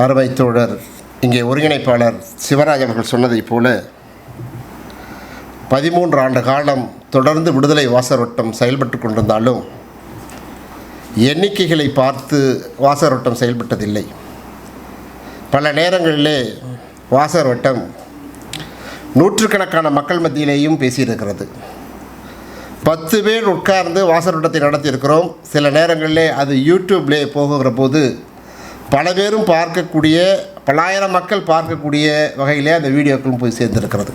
அருமை தோழர் இங்கே ஒருங்கிணைப்பாளர் சிவராஜ் அவர்கள் சொன்னதைப் போல பதிமூன்று ஆண்டு காலம் தொடர்ந்து விடுதலை வாசரோட்டம் செயல்பட்டு கொண்டிருந்தாலும் எண்ணிக்கைகளை பார்த்து வாசரோட்டம் செயல்பட்டதில்லை. பல நேரங்களிலே வாசரோட்டம் நூற்றுக்கணக்கான மக்கள் மத்தியிலேயும் பேசியிருக்கிறது. பத்து பேர் உட்கார்ந்து வாசரோட்டத்தை நடத்தியிருக்கிறோம். சில நேரங்களிலே அது யூடியூப்லே போகிற போது பல பேரும் பார்க்கக்கூடிய பல்லாயிரம் மக்கள் பார்க்கக்கூடிய வகையிலே அந்த வீடியோக்களும் போய் சேர்ந்திருக்கிறது.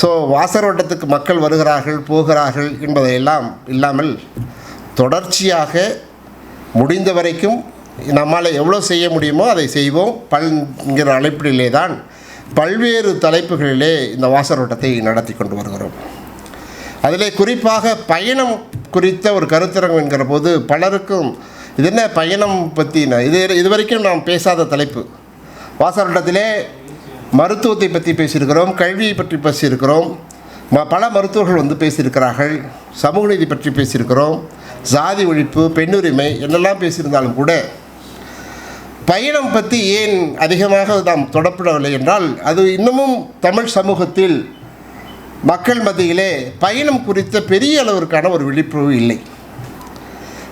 ஸோ வாசரோட்டத்துக்கு மக்கள் வருகிறார்கள் போகிறார்கள் என்பதையெல்லாம் இல்லாமல் தொடர்ச்சியாக முடிந்த வரைக்கும் நம்மால் எவ்வளோ செய்ய முடியுமோ அதை செய்வோம். பல்ங்கிற அழைப்பிலே தான் பல்வேறு தலைப்புகளிலே இந்த வாசரோட்டத்தை நடத்தி கொண்டு வருகிறோம். அதிலே குறிப்பாக பயணம் குறித்த ஒரு கருத்தரங்கம் என்கிற போது பலருக்கும் இது என்ன பயணம் பற்றின இது இது வரைக்கும் நாம் பேசாத தலைப்பு. வாசரோட்டத்திலே மருத்துவத்தை பற்றி பேசியிருக்கிறோம் கல்வியை பற்றி பேசியிருக்கிறோம் ம பல மருத்துவர்கள் வந்து பேசியிருக்கிறார்கள் சமூக நீதி பற்றி பேசியிருக்கிறோம் ஜாதி ஒழிப்பு பெண்ணுரிமை என்னெல்லாம் பேசியிருந்தாலும் கூட பயணம் பற்றி ஏன் அதிகமாக நாம் தொடப்படவில்லை என்றால் அது இன்னமும் தமிழ் சமூகத்தில் மக்கள் மத்தியிலே பயணம் குறித்த பெரிய அளவிற்கான ஒரு விழிப்புணர்வு இல்லை.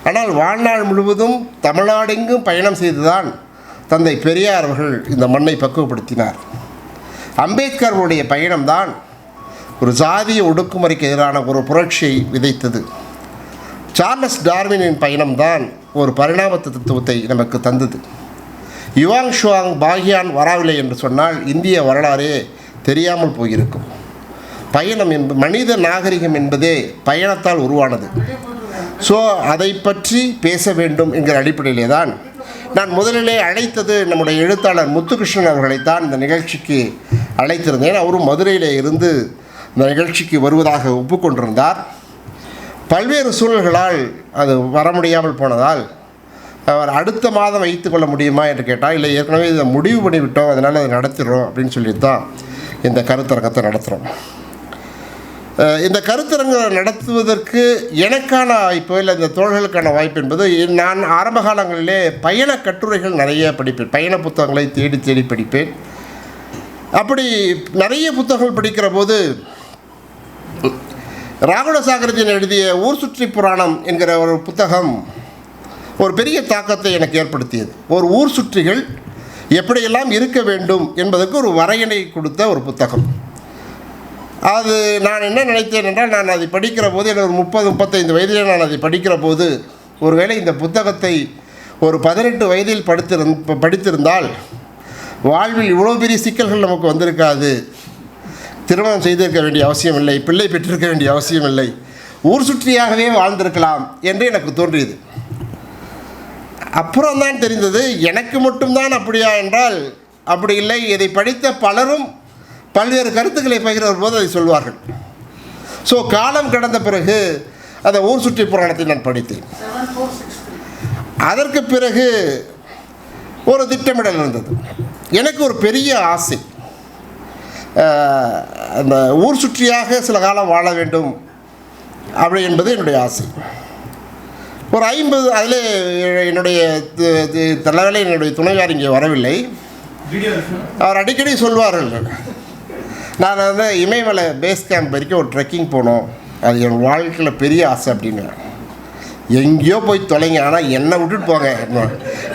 ஆனால் வாழ்நாள் முழுவதும் தமிழ்நாடெங்கும் பயணம் செய்துதான் தந்தை பெரியார் அவர்கள் இந்த மண்ணை பக்குவப்படுத்தினார். அம்பேத்கருடைய பயணம்தான் ஒரு ஜாதிய ஒடுக்குமுறைக்கு எதிரான ஒரு புரட்சியை விதைத்தது. சார்லஸ் டார்வினின் பயணம்தான் ஒரு பரிணாம தத்துவத்தை நமக்கு தந்தது. யுவாங் ஷுவாங் பாகியான் வரவில்லை என்று சொன்னால் இந்திய வரலாறே தெரியாமல் போயிருக்கும். பயணம் என்பது மனித நாகரிகம் என்பதே பயணத்தால் உருவானது. ஸோ அதை பற்றி பேச வேண்டும் என்கிற அடிப்படையிலே தான் நான் முதலிலே அழைத்தது நம்முடைய எழுத்தாளர் முத்துகிருஷ்ணன் அவர்களைத்தான் இந்த நிகழ்ச்சிக்கு அழைத்திருந்தேன். அவரும் மதுரையிலே இருந்து இந்த நிகழ்ச்சிக்கு வருவதாக ஒப்புக்கொண்டிருந்தார். பல்வேறு சூழல்களால் அது வர முடியாமல் போனதால் அவர் அடுத்த மாதம் வைத்து கொள்ள முடியுமா என்று கேட்டால் இல்லை ஏற்கனவே இதை முடிவு பண்ணிவிட்டோம் அதனால் அதை நடத்திடுறோம் அப்படின்னு சொல்லிட்டு தான் இந்த கருத்தரங்கத்தை நடத்துகிறோம் இந்த கருத்தரங்களை நடத்துவதற்கு எனக்கான வாய்ப்பு இல்லை இந்த தோழர்களுக்கான வாய்ப்பு என்பது நான் ஆரம்ப காலங்களிலே பயண கட்டுரைகள் நிறைய படிப்பேன். பயண புத்தகங்களை தேடி தேடி படிப்பேன். அப்படி நிறைய புத்தகங்கள் படிக்கிற போது ராகுலசாகரஜன் எழுதிய ஊர் சுற்றி புராணம் என்கிற ஒரு புத்தகம் ஒரு பெரிய தாக்கத்தை எனக்கு ஏற்படுத்தியது. ஒரு ஊர் சுற்றிகள் எப்படியெல்லாம் இருக்க வேண்டும் என்பதற்கு ஒரு வரையணை கொடுத்த ஒரு புத்தகம். அது நான் என்ன நினைத்தேன் என்றால் நான் அதை படிக்கிற போது எனக்கு ஒரு முப்பது முப்பத்தைந்து வயதிலே நான் அதை படிக்கிற போது ஒருவேளை இந்த புத்தகத்தை ஒரு பதினெட்டு வயதில் படுத்திருந் படித்திருந்தால் வாழ்வில் இவ்வளோ பெரிய சிக்கல்கள் நமக்கு வந்திருக்காது. திருமணம் செய்திருக்க வேண்டிய அவசியம் இல்லை பிள்ளை பெற்றிருக்க வேண்டிய அவசியம் இல்லை ஊர் சுற்றியாகவே வாழ்ந்திருக்கலாம் என்று எனக்கு தோன்றியது. அப்புறம் தான் தெரிந்தது எனக்கு மட்டும்தான் அப்படியா என்றால் அப்படி இல்லை. இதை படித்த பலரும் பல்வேறு கருத்துக்களை பகிர்கிற போது அதை சொல்வார்கள். ஸோ காலம் கடந்த பிறகு அந்த ஊர் சுற்றி புராணத்தை நான் படித்தேன். அதற்கு பிறகு ஒரு திட்டமிடல் இருந்தது. எனக்கு ஒரு பெரிய ஆசை. அந்த ஊர் சுற்றியாக சில காலம் வாழ வேண்டும். அப்படி என்பது என்னுடைய ஆசை. ஒரு ஐம்பது அதில் என்னுடைய தலைவலை என்னுடைய துணையார் இங்கே வரவில்லை. அவர் அடிக்கடி சொல்வார்கள். நான் வந்து இமயமலை பேஸ் கேம்ப் வரைக்கும் ஒரு ட்ரெக்கிங் போனோம். அது என் வாழ்க்கையில் பெரிய ஆசை அப்படின்னு. எங்கேயோ போய் தொலைங்க. ஆனால் என்னை விட்டுட்டு போங்க.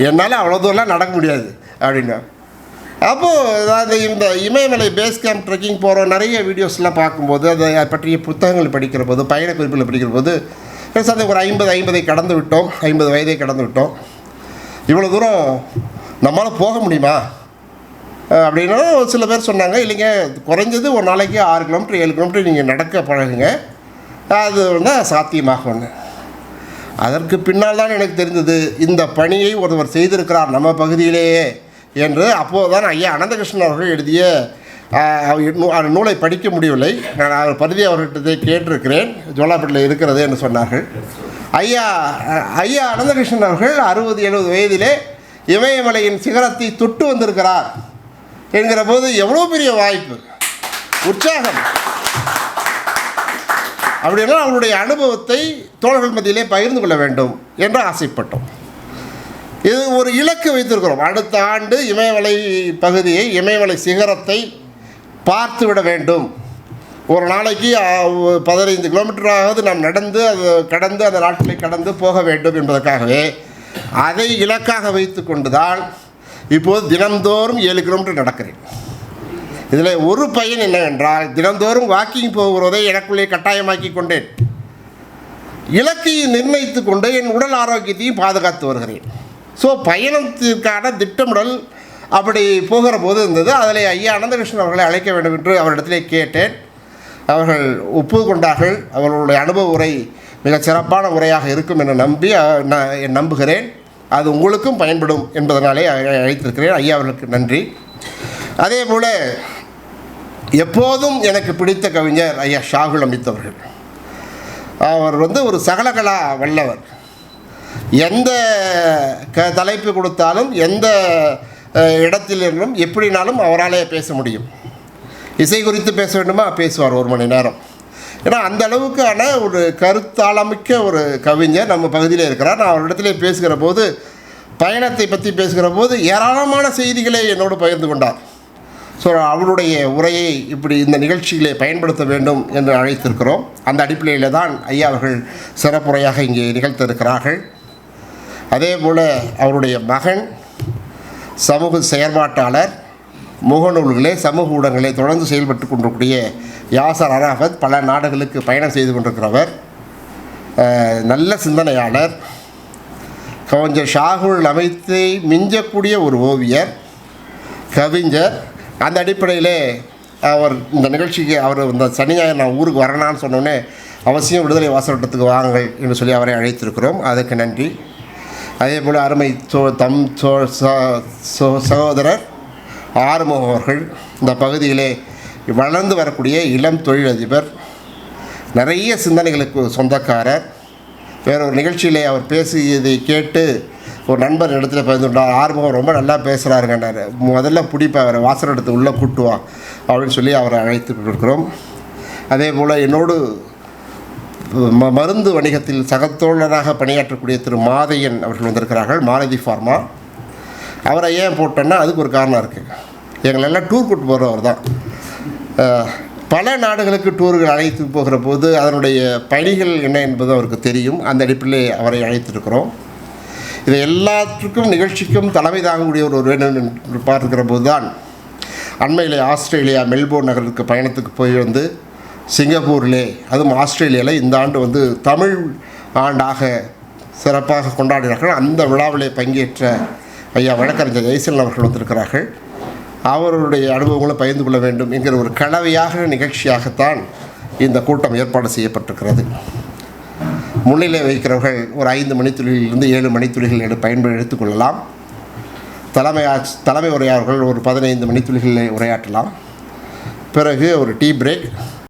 என்னால் அவ்வளோ தூரம்லாம் நடக்க முடியாது அப்படின்னா. அப்போது அது இந்த இமயமலை பேஸ் கேம்ப் ட்ரெக்கிங் போகிறோம் நிறைய வீடியோஸ்லாம் பார்க்கும்போது அதை பற்றிய புத்தகங்கள் படிக்கிற போது பயண படிக்கிற போது சார் ஒரு ஐம்பது ஐம்பதை கடந்து விட்டோம். ஐம்பது வயதை கடந்து விட்டோம். இவ்வளோ தூரம் நம்மளால் போக முடியுமா? அப்படின்னா ஒரு சில பேர் சொன்னாங்க இல்லைங்க குறைஞ்சது ஒரு நாளைக்கு ஆறு கிலோமீட்டர் ஏழு கிலோமீட்டர் நீங்கள் நடக்க பழகுங்க. அது வந்து சாத்தியமாகும்னு. அதற்கு பின்னால் தான் எனக்கு தெரிந்தது இந்த பணியை ஒருவர் செய்திருக்கிறார் நம்ம பகுதியிலேயே. என்று அப்போது தான் ஐயா அனந்தகிருஷ்ணன் அவர்கள் எழுதிய அந்த நூலை படிக்க முடியவில்லை. நான் அவர் பருதி அவர்கிட்ட கேட்டிருக்கிறேன். ஜோலாப்பேட்டில் இருக்கிறது என்று சொன்னார்கள். ஐயா ஐயா அனந்தகிருஷ்ணன் அவர்கள் அறுபது எழுபது வயதிலே இமயமலையின் சிகரத்தை தொட்டு வந்திருக்கிறார். என்கிற போது எவ்வளோ பெரிய வாய்ப்பு? உற்சாகம். அப்படின்னா அவருடைய அனுபவத்தை தோழர்கள் மத்தியிலே பகிர்ந்து கொள்ள வேண்டும் என்று ஆசைப்பட்டோம். இது ஒரு இலக்கு வைத்திருக்கிறோம். அடுத்த ஆண்டு இமயமலை பகுதியை இமயமலை சிகரத்தை பார்த்து விட வேண்டும். ஒரு நாளைக்கு பதினைந்து கிலோமீட்டராவது நாம் நடந்து அது கடந்து அந்த நாட்களை கடந்து போக வேண்டும் என்பதற்காகவே அதை இலக்காக வைத்து கொண்டுதான் இப்போது தினந்தோறும் ஏழு கிலோமீட்டர் நடக்கிறேன். இதில் ஒரு பயன் என்னவென்றால் தினந்தோறும் வாக்கிங் போகிறதை எனக்குள்ளே கட்டாயமாக்கி கொண்டேன். இலக்கை நிர்ணயித்து கொண்டு என் உடல் ஆரோக்கியத்தையும் பாதுகாத்து வருகிறேன். ஸோ பயணத்திற்கான திட்டமிடல் அப்படி போகிற போது இருந்தது. அதில் ஐயா அனந்தகிருஷ்ணன் அவர்களை அழைக்க வேண்டும் என்று அவரிடத்திலே கேட்டேன். அவர்கள் ஒப்புக்கொண்டார்கள் அவர்களுடைய அனுபவ உரை மிகச் சிறப்பான உரையாக இருக்கும் என நம்பி நான் நம்புகிறேன். அது உங்களுக்கும் பயன்படும் என்பதனாலே அழைத்திருக்கிறேன். ஐயா அவர்களுக்கு நன்றி. அதே போல் எப்போதும் எனக்கு பிடித்த கவிஞர் ஐயா ஷாகுல் அமித் அவர்கள். அவர் வந்து ஒரு சகலகலா வல்லவர். எந்த க தலைப்பு கொடுத்தாலும் எந்த இடத்திலிருந்தும் எப்படினாலும் அவராலே பேச முடியும். இசை குறித்து பேச வேண்டுமா? பேசுவார் ஒரு மணி நேரம். ஏன்னா அந்த அளவுக்கான ஒரு கருத்தாளமிக்க ஒரு கவிஞர் நம்ம பகுதியில் இருக்கிறார். நான் அவரிடத்துல பேசுகிற போது பயணத்தை பற்றி பேசுகிற போது ஏராளமான செய்திகளை என்னோடு பகிர்ந்து கொண்டார். ஸோ அவருடைய உரையை இப்படி இந்த நிகழ்ச்சியிலே பயன்படுத்த வேண்டும் என்று அழைத்திருக்கிறோம். அந்த அடிப்படையில் தான் ஐயா அவர்கள் சிறப்புரையாக இங்கே நிகழ்த்திருக்கிறார்கள் அதே போல் அவருடைய மகன் சமூக செயற்பாட்டாளர் முகநூல்களே சமூக ஊடகங்களே தொடர்ந்து செயல்பட்டு கொண்டிருக்கூடிய யாசர் அராஃபத் பல நாடுகளுக்கு பயணம் செய்து கொண்டிருக்கிறவர். நல்ல சிந்தனையாளர். கவிஞர் ஷாகுல் அமைத்தை மிஞ்சக்கூடிய ஒரு ஓவியர் கவிஞர். அந்த அடிப்படையிலே அவர் இந்த நிகழ்ச்சிக்கு அவர் இந்த சனி ஞாயிறு நான் ஊருக்கு வரணும்னு சொன்னோன்னே அவசியம் விடுதலை வாசவட்டத்துக்கு வாங்கள் என்று சொல்லி அவரை அழைத்திருக்கிறோம். அதுக்கு நன்றி. அதே போல் அருமை சோ தம் சோ சோ- சகோதரர் ஆறுமுகம் அவர்கள் இந்த பகுதியிலே வளர்ந்து வரக்கூடிய இளம் தொழிலதிபர் நிறைய சிந்தனைகளுக்கு சொந்தக்காரர். வேற ஒரு நிகழ்ச்சியிலே அவர் பேசியதை கேட்டு ஒரு நண்பர் இடத்துல பகிர்ந்துட்டார் ஆறுமுகம் ரொம்ப நல்லா பேசுகிறாருங்கன்னாரு முதல்ல பிடிப்ப அவரை வாசல் எடுத்து உள்ளே கூட்டுவா அப்படின்னு சொல்லி அவரை அழைத்து இருக்கிறோம் அதே போல் என்னோடு ம மருந்து வணிகத்தில் சகத்தோழராக பணியாற்றக்கூடிய திரு மாதையன் அவர்கள் வந்திருக்கிறார்கள். மாலதி ஃபார்மா. அவரை ஏன் போட்டேன்னா அதுக்கு ஒரு காரணம் இருக்குது எங்களெல்லாம் டூர் கூட்டு போகிறவர் தான். பல நாடுகளுக்கு டூர்கள் அழைத்து போகிற போது அதனுடைய பணிகள் என்ன என்பது அவருக்கு தெரியும். அந்த அடிப்படையில் அவரை அழைத்திருக்கிறோம். இது எல்லாத்துக்கும் நிகழ்ச்சிக்கும் தலைமை தாங்கக்கூடிய ஒரு வேண்டும் என்று பார்க்கிற போது தான் அண்மையில் ஆஸ்திரேலியா மெல்போர்ன் நகருக்கு பயணத்துக்கு போய் வந்து சிங்கப்பூரிலே அதுவும் ஆஸ்திரேலியாவில் இந்த ஆண்டு வந்து தமிழ் ஆண்டாக சிறப்பாக கொண்டாடினார்கள். அந்த விழாவிலே பங்கேற்ற ஐயா வழக்கறிஞர் ஜெய்சன் அவர்கள் வந்திருக்கிறார்கள். அவருடைய அனுபவங்களை பகிர்ந்து கொள்ள வேண்டும் என்கிற ஒரு கலவையாக நிகழ்ச்சியாகத்தான் இந்த கூட்டம் ஏற்பாடு செய்யப்பட்டிருக்கிறது. முன்னிலை வைக்கிறவர்கள் ஒரு ஐந்து மணித்துளிகளிலிருந்து ஏழு மணித்துளிகள் எடு பயன்படு எடுத்துக்கொள்ளலாம் தலைமை தலைமை உரையாளர்கள் ஒரு பதினைந்து மணித்துளிகளில் உரையாற்றலாம். பிறகு ஒரு டீ பிரேக்.